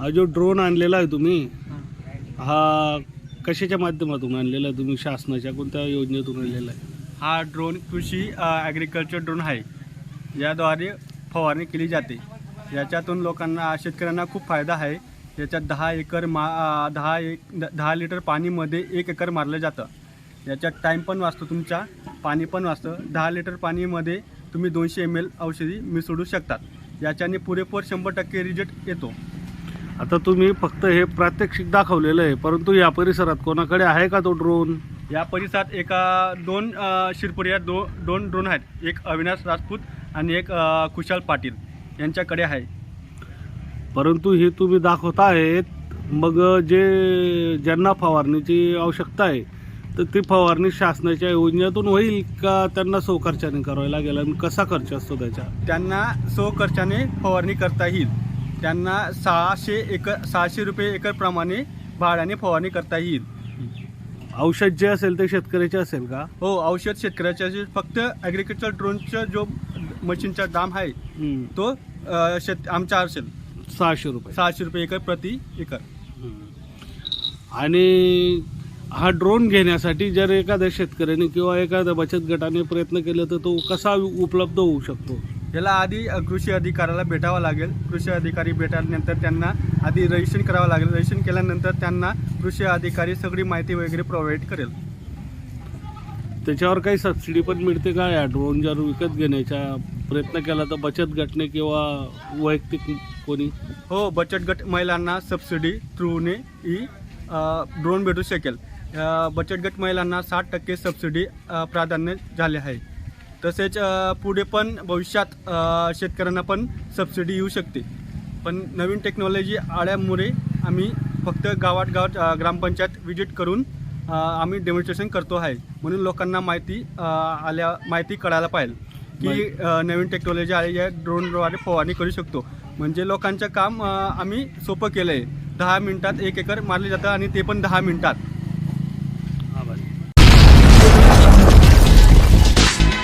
हा जो ड्रोन आणलेला आहे तुम्ही हा. कशाच्या माध्यमातून आणलेला आहे तुम्ही? शासनाच्या कोणत्या योजनेतून आणलेला आहे? हा ड्रोन कृषी ॲग्रिकल्चर ड्रोन आहे. याद्वारे फवारणी केली जाते. याच्यातून लोकांना शेतकऱ्यांना खूप फायदा आहे. याच्यात दहा एकर मा दहा एक दहा लिटर पाणीमध्ये एक एकर मारलं जातं. याच्यात टाईम पण वाचतो तुमचा पाणी पण वाचतं. दहा लिटर पाणीमध्ये तुम्ही दोनशे एम एल औषधी मिसळू शकतात. याच्याने पुरेपूर शंभर टक्के रिजल्ट येतो. आता तुम्ही फक्त हे प्रात्यक्षिक दाखवलेलं आहे परंतु या परिसरात कोणाकडे आहे का तो ड्रोन या परिसरात एका दोन अ, शिरपुरी या दो दोन ड्रोन आहेत. एक अविनाश राजपूत आणि एक अ, कुशाल पाटील यांच्याकडे आहे. परंतु हे तुम्ही दाखवत आहेत मग जे ज्यांना फवारणीची आवश्यकता आहे तर ती फवारणी शासनाच्या योजनेतून होईल का त्यांना खर्चाने करावी लागेल आणि कसा खर्च असतो त्याच्या त्यांना सो खर्चाने फवारणी करता येईल. त्यांना सहाशे एकर सहाशे रुपये एकरप्रमाणे भाड्याने फवारणी करता येईल. औषध जे असेल ते शेतकऱ्याचे असेल का? हो औषध शेतकऱ्याच्या जे फक्त ॲग्रिकल्चर ड्रोनचा जो मशीनचा दाम आहे हम्म. तो अ, शेत आमचा असेल. सहाशे रुपये. सहाशे रुपये एकर प्रति एकर. आणि हा ड्रोन घेण्यासाठी जर एखाद्या शेतकऱ्याने किंवा एखाद्या बचत गटाने प्रयत्न केले तर तो कसा उपलब्ध होऊ शकतो? याला आधी कृषी अधिकाऱ्याला भेटावं लागेल. कृषी अधिकारी भेटल्यानंतर त्यांना आधी रजिस्ट्रेशन करावं लागेल. रजिस्ट्रेशन केल्यानंतर त्यांना कृषी अधिकारी सगळी माहिती वगैरे प्रोव्हाइड करेल. त्याच्यावर काही सबसिडी पण मिळते का? या ड्रोन जर विकत घेण्याचा प्रयत्न केला तर बचत गटने किंवा वैयक्तिक कोणी? हो बचत गट महिलांना सबसिडी थ्रूने ही ड्रोन भेटू शकेल. बचत गट महिलांना साठ टक्के सबसिडी प्राधान्य झाले आहे. तसेच पुढे पण भविष्यात शेतकऱ्यांना पण सबसिडी येऊ शकते. पण नवीन टेक्नॉलॉजी आल्यामुळे आम्ही फक्त गावात गावात ग्रामपंचायत विजिट करून आम्ही डेमॉन्स्ट्रेशन करतो आहे. म्हणून लोकांना माहिती आल्या माहिती कळायला पाहिजे की नवीन टेक्नॉलॉजी आली आहे ड्रोनद्वारे फवारणी करू शकतो. म्हणजे लोकांचं काम आम्ही सोपं केलं आहे दहा मिनिटात एक एकर मारले जातं आणि ते पण दहा मिनिटात.